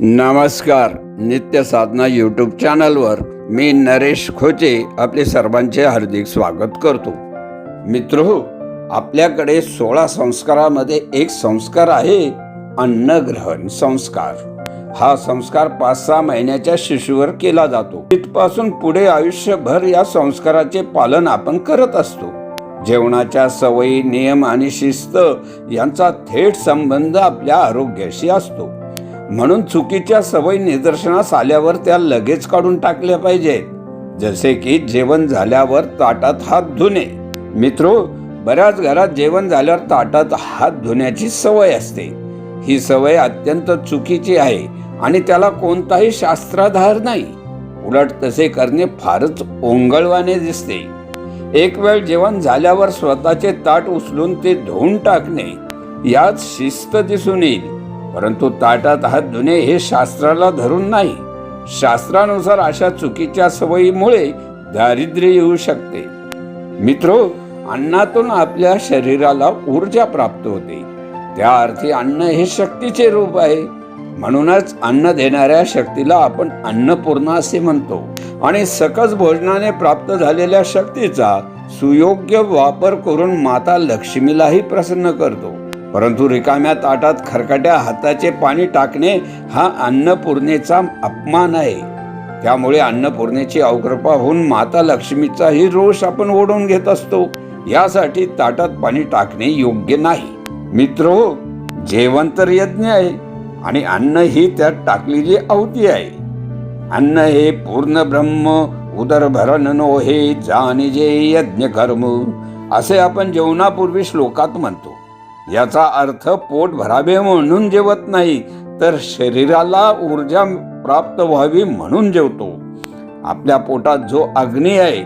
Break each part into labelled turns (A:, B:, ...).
A: नमस्कार नित्य साधना यूट्यूब चॅनलवर मी नरेश खोचे आपले सर्वांचे हार्दिक स्वागत करतो. मित्र आपल्याकडे सोळा संस्कारामध्ये एक संस्कार आहे अन्नग्रहण संस्कार. हा संस्कार पाच सहा महिन्याच्या शिशूवर केला जातो. तिथपासून पुढे आयुष्यभर या संस्काराचे पालन आपण करत असतो. जेवणाच्या सवयी नियम आणि शिस्त यांचा थेट संबंध आपल्या आरोग्याशी असतो. म्हणून चुकीच्या सवयी निदर्शनास आल्यावर त्या लगेच काढून टाकल्या पाहिजेत. जसे की जेवण झाल्यावर ताटात हात धुणे. मित्रो बऱ्याच घरात जेवण झाल्यावर ताटात हात धुण्याची सवय असते. ही सवय अत्यंत चुकीची आहे आणि त्याला कोणताही शास्त्राधार नाही. उलट तसे करणे फारच ओंगळवाने दिसते. एक वेळ जेवण झाल्यावर स्वतःचे ताट उचलून ते धुवून टाकणे. यात शिस्त दिसून येईल. परंतु ताटात हात धुणे हे शास्त्राला धरून नाही. शास्त्रानुसार अशा चुकीच्या सवयीमुळे दारिद्र्य येऊ शकते. मित्रो अन्नातून आपल्या शरीराला ऊर्जा प्राप्त होते. त्या अर्थी अन्न हे शक्तीचे रूप आहे. म्हणूनच अन्न देणाऱ्या शक्तीला आपण अन्नपूर्णा असे म्हणतो. आणि सकस भोजनाने प्राप्त झालेल्या शक्तीचा सुयोग्य वापर करून माता लक्ष्मीलाही प्रसन्न करतो. परंतु रिकाम्या ताटात खरकट्या हाताचे पाणी टाकणे हा अन्नपूर्णेचा अपमान आहे. त्यामुळे अन्नपूर्णेची अवकृपा होऊन माता लक्ष्मीचाही रोष आपण ओढून घेत असतो. यासाठी ताटात पाणी टाकणे योग्य नाही. मित्र हो, जेवण तर यज्ञ आहे आणि अन्न ही त्यात टाकलेली आहुती आहे. अन्न हे पूर्ण ब्रह्म उदर भरण नो हे जाणजे यज्ञ कर्म असे आपण जेवणापूर्वी श्लोकात म्हणतो. याचा अर्थ पोट भरावे म्हणून जेवत नाही तर शरीराला ऊर्जा प्राप्त व्हावी म्हणून जेवतो. आपल्या पोटात जो अग्नी आहे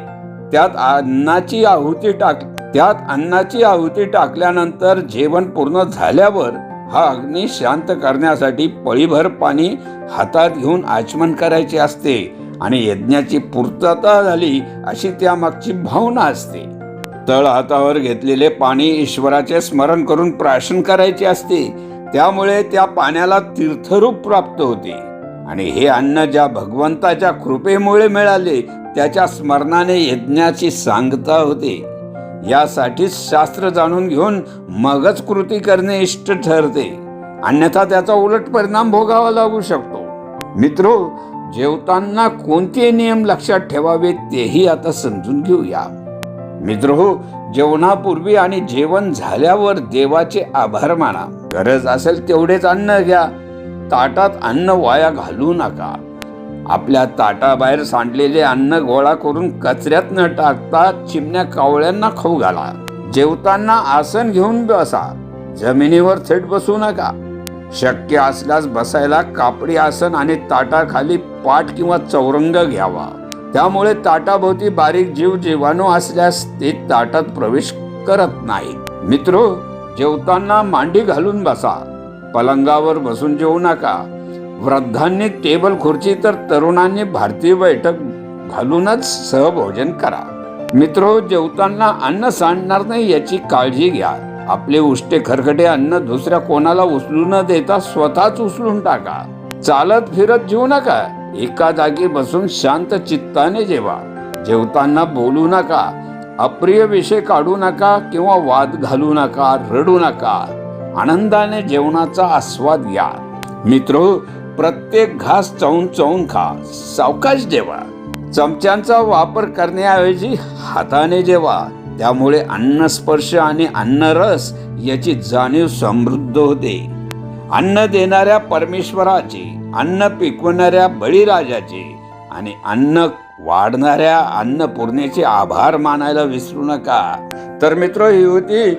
A: त्यात अन्नाची आहुती टाक त्यात अन्नाची आहुती टाकल्यानंतर जेवण पूर्ण झाल्यावर हा अग्नी शांत करण्यासाठी पळीभर पाणी हातात घेऊन आचमन करायचे असते आणि यज्ञाची पूर्तता झाली अशी त्यामागची भावना असते. तळ हातावर घेतलेले पाणी ईश्वराचे स्मरण करून प्राशन करायचे असते. त्यामुळे त्या पाण्याला तीर्थरूप प्राप्त होते. आणि हे अन्न ज्या भगवंताच्या कृपेमुळे मिळाले त्याच्या स्मरणाने यज्ञाची सांगता होते. यासाठीच शास्त्र जाणून घेऊन मगच कृती करणे इष्ट ठरते. अन्यथा त्याचा उलट परिणाम भोगावा लागू शकतो. मित्रो जेवताना कोणते नियम लक्षात ठेवावे तेही आता समजून घेऊया. मित्रहो जेवणापूर्वी आणि जेवण झाल्यावर देवाचे आभार माना. गरज असेल तेवढेच अन्न घ्या. ताटात अन्न वाया घालू नका. आपल्या ताटाबाहेर सांडलेले अन्न गोळा करून कचऱ्यात न टाकता चिमण्या कावळ्यांना खाऊ घाला. जेवताना आसन घेऊन बसा. जमिनीवर थेट बसू नका. शक्य असल्यास बसायला कापडी आसन आणि ताटाखाली पाठ किंवा चौरंग घ्यावा. त्यामुळे ताटाभोवती बारीक जीव जीवाणू असल्यास ते ताटात प्रवेश करत नाही. मित्र जेवताना मांडी घालून बसा. पलंगावर बसून जेवू नका. वृद्धांनी टेबल खुर्ची तर तरुणांनी भारतीय बैठक घालूनच सहभोजन करा. मित्र जेवताना अन्न सांडणार नाही याची काळजी घ्या. आपले उष्टे खरखटे अन्न दुसऱ्या कोणाला उचलू न देता स्वतःच उचलून टाका. चालत फिरत जेवू नका. एका जागी बसून शांत चित्ताने जेवा. जेवताना बोलू नका अप्रिय विषय काढू नका किंवा वाद घालू नका रडू नका. आनंदाने जेवणाचा आस्वाद घ्या. मित्र प्रत्येक घास चवून चवून खा. सावकाश जेवा. चमच्यांचा वापर करण्याऐवजी हाताने जेवा. त्यामुळे अन्नस्पर्श आणि अन्नरस याची जाणीव समृद्ध होते. अन्न देणाऱ्या परमेश्वराची. अन्न पिकवणाऱ्या बळीराजाचे आणि अन्न वाढणाऱ्या अन्नपूर्णेचे आभार मानायला विसरू नका. तर मित्र ही होती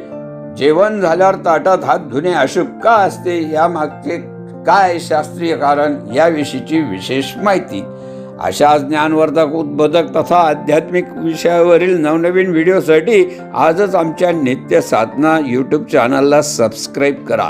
A: जेवण झाल्यावर ताटात हात धुणे अशुभ का असते या मागचे काय शास्त्रीय कारण याविषयीची विशेष माहिती. अशा ज्ञानवर्धक उद्बोधक तथा आध्यात्मिक विषयावरील नवनवीन व्हिडिओसाठी आजच आमच्या नित्य साधना यूट्यूब चॅनलला सबस्क्राईब करा.